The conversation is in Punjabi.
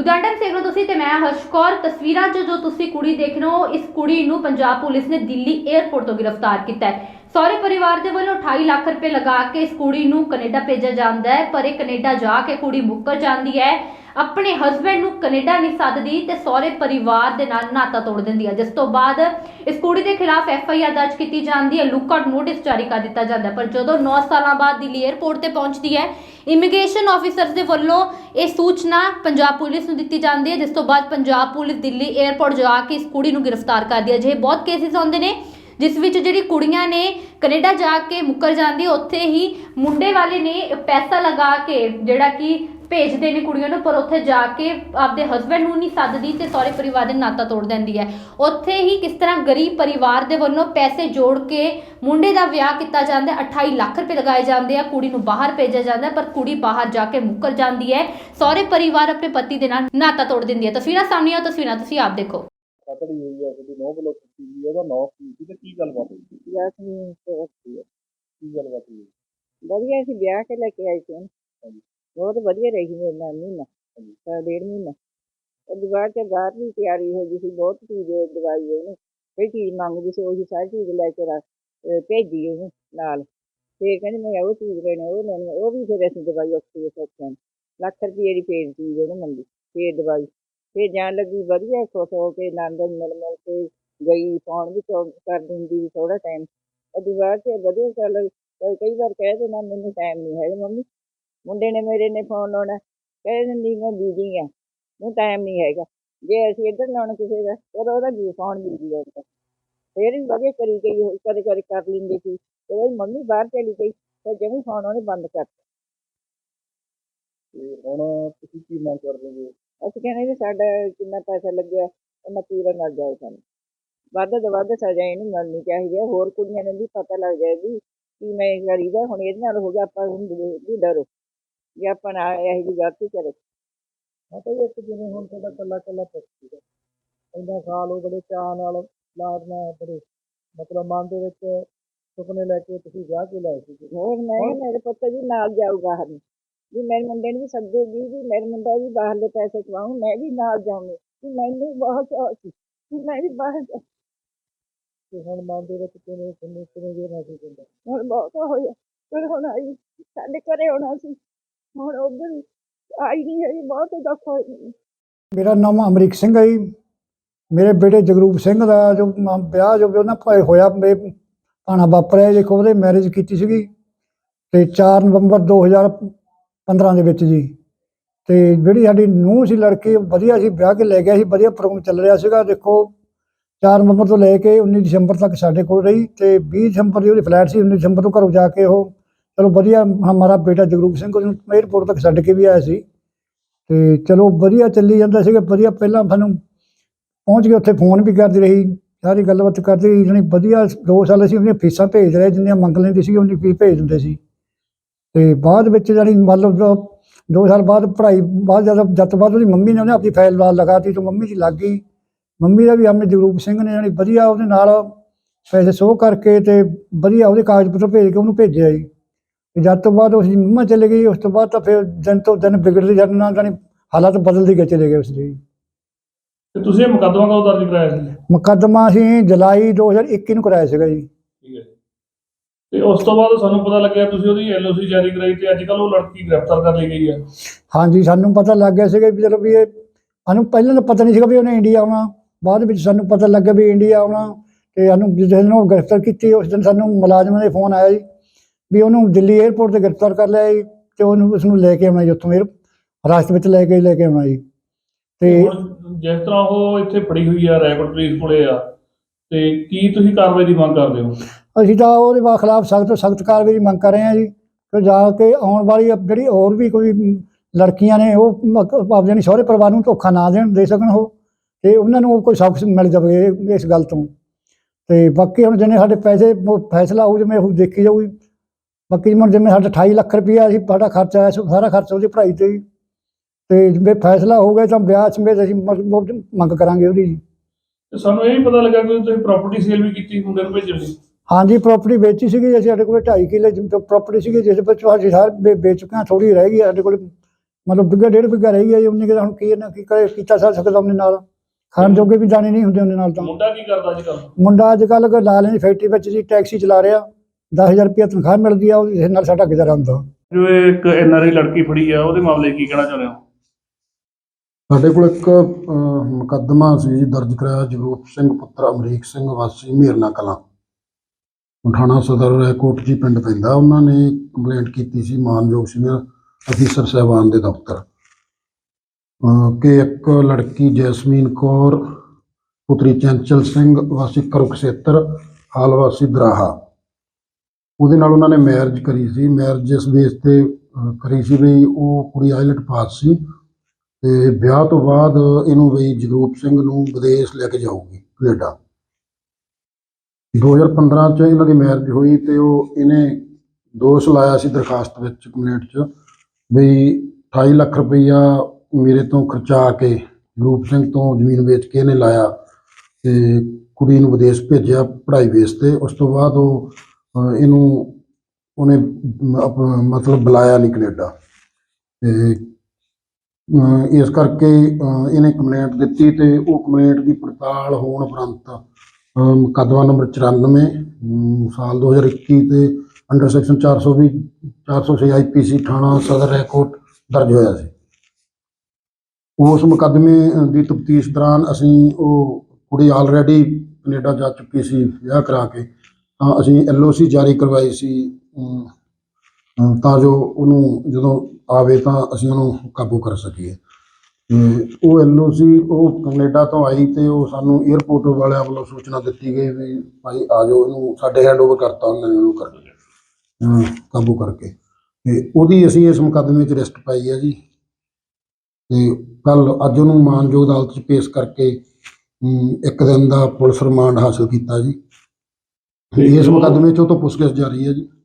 ਉਦਘਾਟਨ ਦੇਖ ਰਹੇ ਹੋ ਤੁਸੀਂ ਤੇ ਮੈਂ ਹਰਸ਼ਕੌਰ ਤਸਵੀਰਾਂ 'ਚ ਜੋ ਤੁਸੀਂ ਕੁੜੀ ਦੇਖ ਰਹੇ ਹੋ, ਇਸ ਕੁੜੀ ਨੂੰ ਪੰਜਾਬ ਪੁਲਿਸ ਨੇ ਦਿੱਲੀ 에ਅਰਪੋਰਟ ਤੋਂ ਗ੍ਰਿਫਤਾਰ ਕੀਤਾ ਹੈ। ਸਹੁਰੇ ਪਰਿਵਾਰ ਦੇ ਵੱਲੋਂ 28 ਲੱਖ ਰੁਪਏ ਲਗਾ ਕੇ ਇਸ ਕੁੜੀ ਨੂੰ ਕੈਨੇਡਾ ਭੇਜਿਆ ਜਾਂਦਾ ਹੈ, ਪਰ ਇਹ ਕੈਨੇਡਾ ਜਾ ਕੇ ਕੁੜੀ ਮੁੱਕਰ ਜਾਂਦੀ ਹੈ। ਆਪਣੇ ਹਸਬੰਡ ਨੂੰ ਕੈਨੇਡਾ ਨਹੀਂ ਸੱਦਦੀ ਤੇ ਸਹੁਰੇ ਪਰਿਵਾਰ ਦੇ ਨਾਲ ਨਾਤਾ ਤੋੜ ਦਿੰਦੀ ਹੈ ਜਿਸ ਤੋਂ ਬਾਅਦ ਇਸ ਕੁੜੀ ਦੇ ਖਿਲਾਫ ਐਫ ਆਈ ਆਰ ਦਰਜ ਕੀਤੀ ਜਾਂਦੀ ਹੈ। ਲੁੱਕ ਆਊਟ ਨੋਟਿਸ ਜਾਰੀ ਕਰ ਦਿੱਤਾ ਜਾਂਦਾ ਪਰ ਜਦੋਂ 9 ਸਾਲਾਂ ਬਾਅਦ ਦਿੱਲੀ 에ਅਰਪੋਰਟ ਤੇ ਪਹੁੰਚਦੀ ਹੈ ਇਮੀਗ੍ਰੇਸ਼ਨ ਆਫੀਸਰਸ ਦੇ ਵੱਲੋਂ ਇਹ ਸੂਚਨਾ ਪੰਜਾਬ ਪੁਲਿਸ ਨੂੰ ਦਿੱਤੀ ਜਾਂਦੀ ਹੈ, ਜਿਸ ਤੋਂ ਬਾਅਦ ਪੰਜਾਬ ਪੁਲਿਸ ਦਿੱਲੀ 에ਅਰਪੋਰਟ ਜਾ ਕੇ ਇਸ ਕੁੜੀ ਨੂੰ ਗ੍ਰਿਫਤਾਰ ਕਰਦੀ ਹੈ। ਜੇ ਬਹੁਤ ਕੇਸਿਸ ਆਉਂਦੇ ਨੇ। ਜਿਸ ਵਿੱਚ ਜਿਹੜੀ ਕੁੜੀਆਂ ਨੇ ਕੈਨੇਡਾ ਜਾ ਕੇ ਮੁੱਕਰ ਜਾਂਦੀ, ਉੱਥੇ ਹੀ ਮੁੰਡੇ ਵਾਲੇ ਨੇ ਪੈਸਾ ਲਗਾ ਕੇ ਜਿਹੜਾ ਕਿ ਭੇਜਦੇ ਨੇ ਕੁੜੀਆਂ ਨੂੰ, ਪਰ ਉੱਥੇ ਜਾ ਕੇ ਆਪਦੇ ਹਸਬੰਡ ਨੂੰ ਨਹੀਂ ਸੱਦਦੀ ਤੇ ਸਹੁਰੇ ਪਰਿਵਾਰ ਦੇ ਨਾਤਾ ਤੋੜ ਦਿੰਦੀ ਹੈ। ਉੱਥੇ ਹੀ ਕਿਸ ਤਰ੍ਹਾਂ ਗਰੀਬ ਪਰਿਵਾਰ ਦੇ ਵੱਲੋਂ ਪੈਸੇ ਜੋੜ ਕੇ ਮੁੰਡੇ ਦਾ ਵਿਆਹ ਕੀਤਾ ਜਾਂਦਾ ਹੈ। 28 ਲੱਖ ਰੁਪਏ ਲਗਾਏ ਜਾਂਦੇ ਆ, ਕੁੜੀ ਨੂੰ ਬਾਹਰ ਭੇਜਿਆ ਜਾਂਦਾ ਪਰ ਕੁੜੀ ਬਾਹਰ ਜਾ ਕੇ ਮੁੱਕਰ ਜਾਂਦੀ ਹੈ। ਸਹੁਰੇ ਪਰਿਵਾਰ ਆਪਣੇ ਪਤੀ ਦੇ ਨਾਲ ਨਾਤਾ ਤੋੜ ਦਿੰਦੀ ਹੈ। ਤਸਵੀਰਾਂ ਸਾਹਮਣੇ ਆ ਤਸਵੀਰਾਂ ਤੁਸੀਂ ਆਪ ਦੇਖੋ। ਕਤੜੀ ਹੋਈ ਆ ਤੁਹਾਡੀ ਨੌ ਵੱਲੋਂ ਕੀਤੀ ਗਈ ਉਹਦਾ ਨੌ ਕੀ ਸੀ ਤੇ ਕੀ ਗੱਲਬਾਤ ਹੋਈ? ਯਾਸਮੀਨ ਸੋਚਦੀ ਹੈ ਕੀ ਗੱਲਬਾਤ ਹੋਈ? ਵਧੀਆ ਸੀ ਵਿਆਹ ਕੇ ਲੈ ਕੇ ਆਈ ਸੀ। ਉਹਨੂੰ। ਬਹੁਤ ਵਧੀਆ ਰਹੀ ਮੇਰੇ ਨਾਲ ਮਹੀਨਾ। ਸਾਡਾ ਡੇਢ ਮਹੀਨਾ। ਉਹਦੇ ਬਾਅਦ ਚ ਬਾਹਰ ਦੀ ਤਿਆਰੀ ਹੋ ਗਈ ਸੀ ਬਹੁਤ ਚੀਜ਼ ਦਵਾਈ ਉਹਨੂੰ ਕੋਈ ਚੀਜ਼ ਮੰਗਦੀ ਸੀ ਉਹੀ ਸਾਰੀ ਚੀਜ਼ ਲੈ ਕੇ ਰੱਖ ਅਹ ਭੇਜੀ ਉਹਨੂੰ ਨਾਲ। ਫੇਰ ਕਹਿੰਦੀ ਮੈਂ ਉਹ ਚੀਜ਼ ਲੈਣੀ ਉਹ ਲੈਣੀ ਉਹ ਵੀ ਫਿਰ ਅਸੀਂ ਦਵਾਈ ਔਖੀ ਸੋਚਿਆ ਲੱਖ ਰੁਪਏ ਦੀ ਫੇਰ ਚੀਜ਼ ਉਹਨੂੰ ਮੰਗੀ ਫੇਰ ਦਵਾਈ। ਫਿਰ ਜਾਣ ਲੱਗੀ ਵਧੀਆ ਖੁਸ਼ ਹੋ ਕੇ ਆਨੰਦ ਮਿਲ ਮਿਲ ਕੇ ਗਈ ਫੋਨ ਵੀ ਕਰ ਕਰ ਦਿੰਦੀ ਥੋੜਾ ਟਾਈਮ ਉਹਦੀ ਬਾਅਦ ਚ ਵਧੀਆ ਚੱਲ ਕਈ ਵਾਰ ਕਹਿ ਦੇਣਾ ਮੈਨੂੰ ਟਾਈਮ ਨਹੀਂ ਹੈਗਾ ਮੰਮੀ। ਮੁੰਡੇ ਨੇ ਮੇਰੇ ਨੇ ਫੋਨ ਲਾਉਣਾ, ਕਹਿ ਦਿੰਦੀ, ਮੈਂ ਬੀਜੀ ਆ, ਮੈਨੂੰ ਟਾਈਮ ਨਹੀਂ ਹੈਗਾ। ਜੇ ਅਸੀਂ ਇੱਧਰ ਲਾਉਣਾ ਕਿਸੇ ਦਾ, ਫਿਰ ਉਹਦਾ ਵੀ ਫੋਨ ਬੀਜੀ ਆਉਂਦਾ ਫਿਰ ਵੀ ਵਧੀਆ ਕਰੀ ਗਈ ਕਦੇ ਕਦੇ ਕਰ ਲੈਂਦੀ ਸੀ। ਉਹਦੀ ਮੰਮੀ ਬਾਹਰ ਚਲੀ ਗਈ ਤੇ ਜਮੀ ਫੋਨ ਉਹਨੇ ਬੰਦ ਕਰਤਾ। ਤੇ ਹੁਣ ਤੁਸੀਂ ਕੀ ਮੰਗ ਕਰਦੇ ਹੋ? ਅਸੀਂ ਕਹਿੰਦੇ ਵੀ ਸਾਡਾ ਕਿੰਨਾ ਪੈਸਾ ਲੱਗਿਆ, ਉਹਨਾਂ ਪੂਰਾ ਮਿਲ ਜਾਏ ਸਾਨੂੰ। ਵੱਧ ਤੋਂ ਵੱਧ ਸਜ਼ਾ ਇਹਨੂੰ ਮਿਲਣੀ ਚਾਹੀਦੀ ਹੈ। ਹੋਰ ਕੁੜੀਆਂ ਨੂੰ ਵੀ ਪਤਾ ਲੱਗ ਜਾਏ ਵੀ ਕੀ ਮੈਂ ਕਰੀਦਾ, ਹੁਣ ਇਹਦੇ ਨਾਲ ਹੋ ਗਿਆ ਆਪਾਂ ਨੂੰ ਵੀ ਡਰੋ। ਜੇ ਆਪਾਂ ਨਾ ਇਹੋ ਜਿਹੀ ਗਲਤੀ ਕਰੇ। ਹਾਂ ਤਾਂ ਇੱਕ ਜਿਵੇਂ ਹੁਣ ਤੁਹਾਡਾ ਕੱਲਾ ਕੱਲਾ ਪੁੱਤ ਸੀਗਾ। ਇੰਨਾ ਸਾਲ ਉਹ ਬੜੇ ਚਾਅ ਨਾਲ ਲਾਡਨਾ ਬੜੇ, ਮਤਲਬ ਮਨ ਦੇ ਵਿੱਚ ਸੁਪਨੇ ਲੈ ਕੇ ਤੁਸੀਂ ਵਿਆਹ ਕੇ ਲਾਏ ਸੀ ਹੋਰ ਮੈਂ ਮੇਰੇ ਪੁੱਤ ਜੀ ਨਾਲ ਜਾਊਗਾ ਬਾਹਰ ਵੀ ਮੇਰੇ ਮੁੰਡੇ ਨੂੰ ਵੀ ਸੱਦੇਗੀ ਵੀ ਮੇਰੇ ਮੁੰਡਾ ਵੀ ਬਾਹਰਲੇ ਪੈਸੇ ਕਮਾਊ ਮੈਂ ਵੀ ਨਾਲ ਜਾਊਂਗੀ। ਵੀ ਮੈਨੂੰ ਬਹੁਤ ਚਾਅ ਸੀ ਵੀ ਮੈਂ ਵੀ ਬਾਹਰ ਜਾ ਤੇ ਹੁਣ ਮਨ ਦੇ ਵਿੱਚ ਕਿਵੇਂ ਕਿਵੇਂ ਕਿਵੇਂ ਜੇ ਮਹਿਸੂਸ ਹੁੰਦਾ ਹੁਣ ਬਹੁਤ ਹੋਇਆ ਪਰ ਹੁਣ ਆਈ ਸਾਡੇ ਘਰੇ ਆਉਣਾ ਸੀ। ਹੁਣ ਉਧਰ ਆਈ ਨਹੀਂ ਹੈ ਬਹੁਤ ਦੁੱਖ ਹੋਇਆ ਮੇਰਾ ਨਾਮ ਅਮਰੀਕ ਸਿੰਘ ਹੈ ਜੀ। ਮੇਰੇ ਬੇਟੇ ਜਗਰੂਪ ਸਿੰਘ ਦਾ ਜੋ ਮ- ਵਿਆਹ ਜੋ ਉਹਨਾਂ ਭਾਈ ਹੋਇਆ ਮੇ ਭਾਣਾ ਵਾਪਰਿਆ ਦੇਖੋ ਉਹਦੇ ਮੈਰਿਜ ਕੀਤੀ ਸੀਗੀ। ਤੇ 4 ਨਵੰਬਰ 2015 ਦੇ ਵਿੱਚ ਜੀ। ਤੇ ਜਿਹੜੀ ਸਾਡੀ ਨੂੰਹ ਸੀ, ਲੜਕੀ, ਵਧੀਆ ਸੀ, ਵਿਆਹ ਕੇ ਲੈ ਗਿਆ ਸੀ, ਵਧੀਆ ਪ੍ਰੋਗਰਾਮ ਚੱਲ ਰਿਹਾ ਸੀਗਾ। ਦੇਖੋ 4 ਨਵੰਬਰ ਤੋਂ ਲੈ ਕੇ 19 ਦਸੰਬਰ ਤੱਕ ਸਾਡੇ ਕੋਲ ਰਹੀ ਤੇ 20 ਦਸੰਬਰ ਦੀ ਉਹਦੀ ਫਲੈਟ ਸੀ 19 ਦਸੰਬਰ ਤੋਂ ਘਰੋਂ ਜਾ ਕੇ ਉਹ ਚਲੋ ਵਧੀਆ ਹਮਾਰਾ ਬੇਟਾ ਜਗਰੂਪ ਸਿੰਘ ਉਹਨੂੰ 에ਅਰਪੋਰਟ ਤੱਕ ਛੱਡ ਕੇ ਵੀ ਆਇਆ ਸੀ। ਤੇ ਚਲੋ ਵਧੀਆ ਚੱਲੀ ਜਾਂਦਾ ਸੀਗਾ, ਵਧੀਆ ਪਹਿਲਾਂ ਸਾਨੂੰ ਪਹੁੰਚ ਕੇ ਉੱਥੇ ਫੋਨ ਵੀ ਕਰਦੀ ਰਹੀ, ਸਾਰੀ ਗੱਲਬਾਤ ਕਰਦੀ ਰਹੀ ਜਣੀ ਵਧੀਆ 2 ਸਾਲ ਅਸੀਂ ਉਹਦੀਆਂ ਫੀਸਾਂ ਭੇਜ ਰਹੇ, ਜਿੰਨੀਆਂ ਮੰਗ ਲੈਂਦੀ ਸੀ ਉਹਨੀ ਫੀਸ ਭੇਜ ਦਿੰਦੇ ਸੀ। ਤੇ ਬਾਅਦ ਵਿੱਚ ਜਾਣੀ ਮਤਲਬ 2 ਸਾਲ ਬਾਅਦ ਪੜ੍ਹਾਈ ਬਾਅਦ ਜਦ ਜਦ ਤੋਂ ਬਾਅਦ ਉਹਦੀ ਮੰਮੀ ਨੇ ਉਹਨੇ ਆਪਣੀ ਫਾਈਲ ਲਾ ਲਗਾਤੀ ਤੇ ਮੰਮੀ ਦੀ ਲੱਗ ਗਈ। ਮੰਮੀ ਦਾ ਵੀ ਆਪਣੇ ਜਗਰੂਪ ਸਿੰਘ ਨੇ ਜਾਣੀ ਵਧੀਆ ਉਹਦੇ ਨਾਲ ਪੈਸੇ ਸੋਹ ਕਰਕੇ ਤੇ ਵਧੀਆ ਉਹਦੇ ਕਾਗਜ਼ ਪੱਤਰ ਭੇਜ ਕੇ ਉਹਨੂੰ ਭੇਜਿਆ ਜੀ। ਤੇ ਜਦ ਤੋਂ ਬਾਅਦ ਉਸ ਦੀ ਮੰਮਾ ਚਲੇ ਗਈ ਉਸ ਤੋਂ ਬਾਅਦ ਤਾਂ ਫਿਰ ਦਿਨ ਤੋਂ ਦਿਨ ਵਿਗੜਦੀ ਜਾਂਦੇ ਨਾਲ ਜਾਣੀ ਹਾਲਾਤ ਬਦਲਦੇ ਗਏ ਚਲੇ ਗਏ ਉਸ ਦੇ ਜੀ। ਤੇ ਤੁਸੀਂ ਇਹ ਮੁਕੱਦਮਾ ਕਦੋਂ ਦਰਜ ਕਰਾਇਆ ਸੀ? ਮੁਕੱਦਮਾ ਅਸੀਂ ਜੁਲਾਈ 2021 ਨੂੰ ਕਰਾਇਆ ਸੀਗਾ ਜੀ। ਠੀਕ ਹੈ। ਤੇ ਉਸ ਤੋਂ ਬਾਅਦ ਸਾਨੂੰ ਪਤਾ ਲੱਗਿਆ ਤੁਸੀਂ ਉਹਦੀ ਐਲਓਸੀ ਜਾਰੀ ਕਰਾਈ ਤੇ ਅੱਜ ਕੱਲ ਉਹ ਲੜਕੀ ਗ੍ਰਿਫਤਾਰ ਕਰ ਲਈ ਗਈ ਹੈ। ਹਾਂਜੀ ਸਾਨੂੰ ਪਤਾ ਲੱਗ ਗਿਆ ਸੀਗਾ ਵੀ ਚਲੋ ਵੀ ਇਹ ਸਾਨੂੰ ਪਹਿਲਾਂ ਤਾਂ ਪਤਾ ਨਹੀਂ ਸੀਗਾ ਵੀ ਉਹਨੇ ਇੰਡੀਆ ਆਉਣਾ। ਬਾਅਦ ਵਿੱਚ ਸਾਨੂੰ ਪਤਾ ਲੱਗਿਆ ਵੀ ਇੰਡੀਆ ਆਉਣਾ ਤੇ ਸਾਨੂੰ ਜਿਸ ਦਿਨ ਉਹ ਗ੍ਰਿਫਤਾਰ ਕੀਤੀ ਉਸ ਦਿਨ ਸਾਨੂੰ ਮੁਲਾਜ਼ਮਾਂ ਦੇ ਫੋਨ ਆਇਆ ਜੀ ਵੀ ਉਹਨੂੰ ਦਿੱਲੀ 에ਅਰਪੋਰਟ ਤੇ ਗ੍ਰਿਫਤਾਰ ਕਰ ਲਿਆ ਜੀ ਤੇ ਉਹਨੂੰ ਉਸ ਨੂੰ ਲੈ ਕੇ ਆਉਣਾ ਜੀ ਉੱਥੋਂ 에ਅਰ ਰਾਸਤੇ ਵਿੱਚ ਲੈ ਕੇ ਲੈ ਕੇ ਆਉਣਾ ਜੀ। ਤੇ ਜਿਸ ਤਰ੍ਹਾਂ ਉਹ ਇੱਥੇ ਫੜੀ ਹੋਈ ਆ ਰੈਕੋਰਡ ਪੁਲਿਸ ਕੋਲੇ ਆ ਤੇ ਕੀ ਤੁਸੀਂ ਕਾਰਵਾਈ ਦੀ ਮੰਗ ਕਰਦੇ ਹੋ? ਅਸੀਂ ਤਾਂ ਉਹਦੇ ਵਾ ਖਿਲਾਫ ਸਖਤ ਤੋਂ ਸਖਤ ਕਾਰਵਾਈ ਦੀ ਮੰਗ ਕਰ ਰਹੇ ਹਾਂ ਜੀ। ਕਿ ਜਾ ਕੇ ਆਉਣ ਵਾਲੀ ਜਿਹੜੀ ਹੋਰ ਵੀ ਕੋਈ ਲੜਕੀਆਂ ਨੇ, ਉਹ ਆਪਦੇ ਨਹੀਂ ਸਹੁਰੇ ਪਰਿਵਾਰ ਨੂੰ ਧੋਖਾ ਨਾ ਦੇਣ ਦੇ ਸਕਣ ਉਹ। ਤੇ ਉਹਨਾਂ ਨੂੰ ਕੋਈ ਸਬਕ ਮਿਲ ਜਾਵੇ ਇਸ ਗੱਲ ਤੋਂ। ਤੇ ਬਾਕੀ ਹੁਣ ਜਿੰਨੇ ਸਾਡੇ ਪੈਸੇ ਫੈਸਲਾ ਹੋਊ ਜਿਵੇਂ ਉਹ ਦੇਖੀ ਜਾਊਗੀ। ਬਾਕੀ ਹੁਣ ਜਿਵੇਂ ਸਾਡਾ 28 ਲੱਖ ਰੁਪਇਆ ਅਸੀਂ ਸਾਡਾ ਖਰਚਾ ਆਇਆ ਸਾਰਾ ਖਰਚਾ ਉਹਦੀ ਪੜ੍ਹਾਈ ਤੇ ਤੇ ਜਿਵੇਂ ਫੈਸਲਾ ਹੋ ਗਿਆ ਤਾਂ ਵਿਆਹ ਸਮੇਤ ਅਸੀਂ ਮੰਗ ਕਰਾਂਗੇ ਉਹਦੀ ਜੀ। ਸਾਨੂੰ ਇਹ ਵੀ ਪਤਾ ਲੱਗਾ ਕਿ ਤੁਸੀਂ ਪ੍ਰਾਪਰਟੀ ਸੇਲ ਵੀ ਕੀਤੀ, ਮੁੰਡੇ ਨੂੰ ਭੇਜਣ ਲਈ ਹਾਂਜੀ ਪ੍ਰਾਪਰਟੀ ਵੇਚੀ ਸੀਗੀ ਅਸੀਂ ਸਾਡੇ ਕੋਲ 2.5 ਕਿੱਲੇ ਪ੍ਰਾਪਰਟੀ ਸੀਗੀ ਜਿਸ ਵਿੱਚ ਅਸੀਂ ਸਾਰ ਵੇਚ ਚੁੱਕੇ ਹਾਂ ਥੋੜੀ ਰਹਿ ਗਈ ਸਾਡੇ ਕੋਲ ਮਤਲਬ ਬਿੱਗਾ ਡੇਢ ਬਿੱਗਾ ਰਹੀ ਹੈ ਜੀ ਉਹਨੇ ਕਿਹਾ ਹੁਣ ਕੀ ਇਹਨਾਂ ਕੀ ਕਰੇ ਕੀਤਾ ਜਾ ਸਕਦਾ ਉਹਨੇ ਨਾਲ। ਖਾਣ ਜੋਗੇ ਵੀ ਦਾਣੇ ਨਹੀਂ ਹੁੰਦੇ ਉਹਨੇ ਨਾਲ ਤਾਂ। ਮੁੰਡਾ ਕੀ ਕਰਦਾ ਅੱਜ ਕੱਲ ਮੁੰਡਾ ਅੱਜ ਕੱਲ੍ਹ ਲਾ ਲੈਣੀ ਫੈਕਟਰੀ ਵਿੱਚ ਜੀ ਟੈਕਸੀ ਚਲਾ ਰਿਹਾ 10000 ਰੁਪਏ ਤਨਖਾਹ ਮਿਲਦੀ ਆ ਉਹਦੇ ਨਾਲ ਸਾਡਾ ਗੁਜ਼ਾਰਾ ਹੁੰਦਾ। ਜੋ ਇੱਕ ਐਨਆਰਆਈ ਲੜਕੀ ਫੜੀ ਆ ਉਹਦੇ ਮਾਮਲੇ ਕੀ ਕਹਿਣਾ ਚਾਹੁੰਦੇ ਹੋ? ਸਾਡੇ ਕੋਲ ਇੱਕ ਮੁਕੱਦਮਾ ਸੀ ਜੀ ਦਰਜ ਕਰਾਇਆ ਜਗਰੂਪ ਸਿੰਘ ਪੁੱਤਰ ਅਮਰੀਕ ਸਿੰਘ ਵਾਸੀ ਮੀਰਨਾ ਕਲਾਂ। ਥਾਣਾ ਸਦਰ ਰਾਏਕੋਟ ਜੀ ਪਿੰਡ ਪੈਂਦਾ ਉਹਨਾਂ ਨੇ ਕੰਪਲੇਂਟ ਕੀਤੀ ਸੀ ਮਾਨਯੋਗ ਸੀਨੀਅਰ ਅਫੀਸਰ ਸਾਹਿਬਾਨ ਦੇ ਦਫ਼ਤਰ। ਅਹ, ਕਿ ਇੱਕ ਲੜਕੀ ਜੈਸਮੀਨ ਕੌਰ ਪੁੱਤਰੀ ਚੰਚਲ ਸਿੰਘ ਵਾਸੀ ਕਰੁਕਸ਼ੇਤਰ ਹਾਲ ਵਾਸੀ ਦਰਾਹਾ। ਉਹਦੇ ਨਾਲ ਉਹਨਾਂ ਨੇ ਮੈਰਿਜ ਕਰੀ ਸੀ। ਮੈਰਿਜ ਇਸ ਬੇਸ ਤੇ ਕਰੀ ਸੀ ਵੀ ਉਹ ਕੁੜੀ ਆਇਲਟ ਪਾਸ ਸੀ ਤੇ ਵਿਆਹ ਤੋਂ ਬਾਅਦ ਇਹਨੂੰ ਬਈ ਜਗਰੂਪ ਸਿੰਘ ਨੂੰ ਵਿਦੇਸ਼ ਲੈ ਕੇ ਜਾਊਗੀ ਕੈਨੇਡਾ। 2015 ਚ ਇਹਨਾਂ ਦੀ ਮੈਰਿਜ ਹੋਈ ਤੇ ਉਹ ਇਹਨੇ ਦੋਸ਼ ਲਾਇਆ ਸੀ ਦਰਖਾਸਤ ਵਿੱਚ ਕੰਪਲੇਂਟ ਚ ਵੀ 28 ਲੱਖ ਰੁਪਈਆ ਮੇਰੇ ਤੋਂ ਖਰਚਾ ਕੇ ਰੂਪ ਸਿੰਘ ਤੋਂ ਜ਼ਮੀਨ ਵੇਚ ਕੇ ਇਹਨੇ ਲਾਇਆ ਤੇ ਕੁੜੀ ਨੂੰ ਵਿਦੇਸ਼ ਭੇਜਿਆ ਪੜ੍ਹਾਈ ਬੇਸ ਤੇ। ਉਸ ਤੋਂ ਬਾਅਦ ਉਹ ਇਹਨੂੰ ਉਹਨੇ ਮਤਲਬ ਬੁਲਾਇਆ ਨਹੀਂ ਕੈਨੇਡਾ। ਤੇ ਇਸ ਕਰਕੇ ਇਹਨੇ ਕੰਪਲੇਂਟ ਦਿੱਤੀ ਤੇ ਉਹ ਕੰਪਲੇਂਟ ਦੀ ਪੜਤਾਲ ਹੋਣ ਉਪਰੰਤ ਮੁਕੱਦਮਾ ਨੰਬਰ 94 ਅਮ ਸਾਲ 2021 ਤੇ ਅੰਡਰ ਸੈਕਸ਼ਨ 420 406 ਆਈਪੀਸੀ ਥਾਣਾ ਸਦਰ ਰੈਕੋਟ ਦਰਜ ਹੋਇਆ ਸੀ। ਉਸ ਮੁਕੱਦਮੇ ਦੀ ਤਫਤੀਸ਼ ਦੌਰਾਨ ਅਸੀਂ ਉਹ ਕੁੜੀ ਆਲਰੇਡੀ ਕੈਨੇਡਾ ਜਾ ਚੁੱਕੀ ਸੀ, ਵਿਆਹ ਕਰਾ ਕੇ। ਤਾਂ ਅਸੀਂ ਐਲਓਸੀ ਜਾਰੀ ਕਰਵਾਈ ਸੀ ਤਾਂ ਜੋ ਉਹਨੂੰ ਜਦੋਂ ਆਵੇ ਤਾਂ ਅਸੀਂ ਉਹਨੂੰ ਕਾਬੂ ਕਰ ਸਕੀਏ। ਤੇ ਉਹ ਐਲਓਸੀ ਉਹ ਕੈਨੇਡਾ ਤੋਂ ਆਈ ਤੇ ਉਹ ਸਾਨੂੰ 에ਅਰਪੋਰਟ ਵਾਲਿਆਂ ਵੱਲੋਂ ਸੂਚਨਾ ਦਿੱਤੀ ਗਈ ਵੀ ਭਾਈ ਆ ਜਾਓ ਇਹਨੂੰ ਸਾਡੇ ਹੈਂਡਓਵਰ ਕਰਤਾ ਉਹਨਾਂ ਨੇ ਉਹਨੂੰ ਕਰ ਅਮ, ਕਾਬੂ ਕਰਕੇ। ਤੇ ਉਹਦੀ ਅਸੀਂ ਇਸ ਮੁਕੱਦਮੇ 'ਚ ਰਿਸਟ ਪਾਈ ਹੈ ਜੀ। ਤੇ ਕੱਲ ਅੱਜ ਉਹਨੂੰ ਮਾਨਯੋਗ ਅਦਾਲਤ 'ਚ ਪੇਸ਼ ਕਰਕੇ ਅਮ, ਇੱਕ ਦਿਨ ਦਾ ਪੁਲਿਸ ਰਿਮਾਂਡ ਹਾਸਲ ਕੀਤਾ ਜੀ। ਤੇ ਇਸ ਮੁਕੱਦਮੇ 'ਚ ਉਹ ਤੋਂ ਪੁੱਛਗਿੱਛ ਜਾਰੀ ਹੈ ਜੀ।